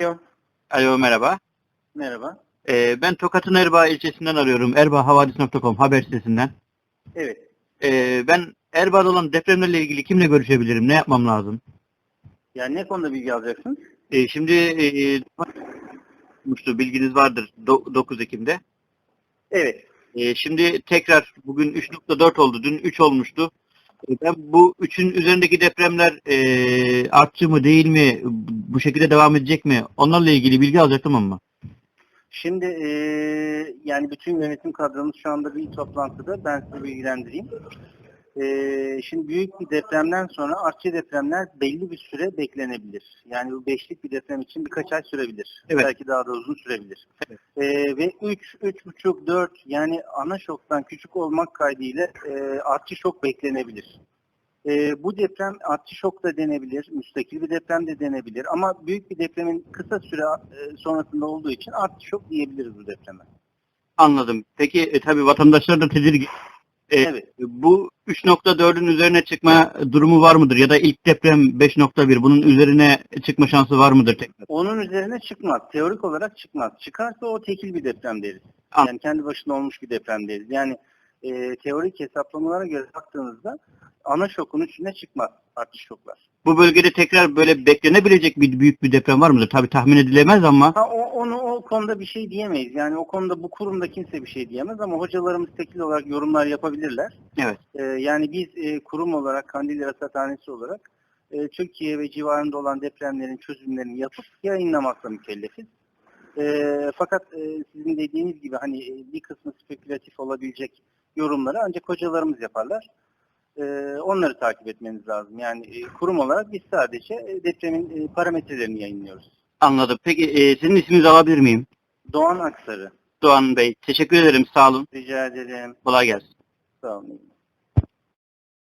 Alo. Alo merhaba. Merhaba. Ee, ben Tokat'ın Erbaa ilçesinden arıyorum. Erbaahavadis.com haber sitesinden. Evet. Ee, ben Erbaa'da olan depremlerle ilgili kimle görüşebilirim? Ne yapmam lazım? Yani ne konuda bilgi alacaksın? Ee, şimdi e, olmuştu, bilginiz vardır do- 9 Ekim'de. Evet. Ee, şimdi tekrar bugün 3.4 oldu. Dün 3 olmuştu. Ee, Ben bu 3'ün üzerindeki depremler e, artçı mı değil mi? Bu şekilde devam edecek mi? Onlarla ilgili bilgi alacaktım ama. Şimdi eee, yani bütün yönetim kadromuz şu anda bir toplantıda. Ben sizi bilgilendireyim. Eee, şimdi büyük bir depremden sonra artçı depremler belli bir süre beklenebilir. Yani bu beşlik bir deprem için birkaç ay sürebilir. Evet. Belki daha da uzun sürebilir. Evet. Eee, ve 3, 3,5, 4 yani ana şoktan küçük olmak kaydıyla eee artçı şok beklenebilir. Ee, bu deprem artçı şok da denebilir, müstakil bir deprem de denebilir ama büyük bir depremin kısa süre e, sonrasında olduğu için artçı şok diyebiliriz bu depreme. Anladım. Peki e, tabii vatandaşlar da tedirgin. E, Evet. Bu 3.4'ün üzerine çıkma durumu var mıdır? Ya da ilk deprem 5.1 bunun üzerine çıkma şansı var mıdır tekrar? Onun üzerine çıkmaz. Teorik olarak çıkmaz. Çıkarsa o tekil bir deprem deriz. An- Yani kendi başına olmuş bir deprem deriz. Yani e, teorik hesaplamalara göre baktığınızda ana şokun içine çıkmaz artçı şoklar. Bu bölgede tekrar böyle beklenebilecek bir büyük bir deprem var mıdır? Tabii tahmin edilemez ama Ha, o, onu o konuda bir şey diyemeyiz. Yani o konuda bu kurumda kimse bir şey diyemez ama hocalarımız tekil olarak yorumlar yapabilirler. evet. Ee, yani biz e, kurum olarak, Kandilli Rasathanesi olarak e, Türkiye ve civarında olan depremlerin çözümlerini yapıp yayınlamakla mükellefiz. E, fakat e, sizin dediğiniz gibi hani e, bir kısmı spekülatif olabilecek yorumları ancak hocalarımız yaparlar. E, onları takip etmeniz lazım. Yani e, kurum olarak biz sadece e, depremin e, parametrelerini yayınlıyoruz. Anladım. Peki e, sizin isminizi alabilir miyim? Doğan Aksarı. Doğan Bey. Teşekkür ederim. Sağ olun. Rica ederim. Kolay gelsin. Sağ olun.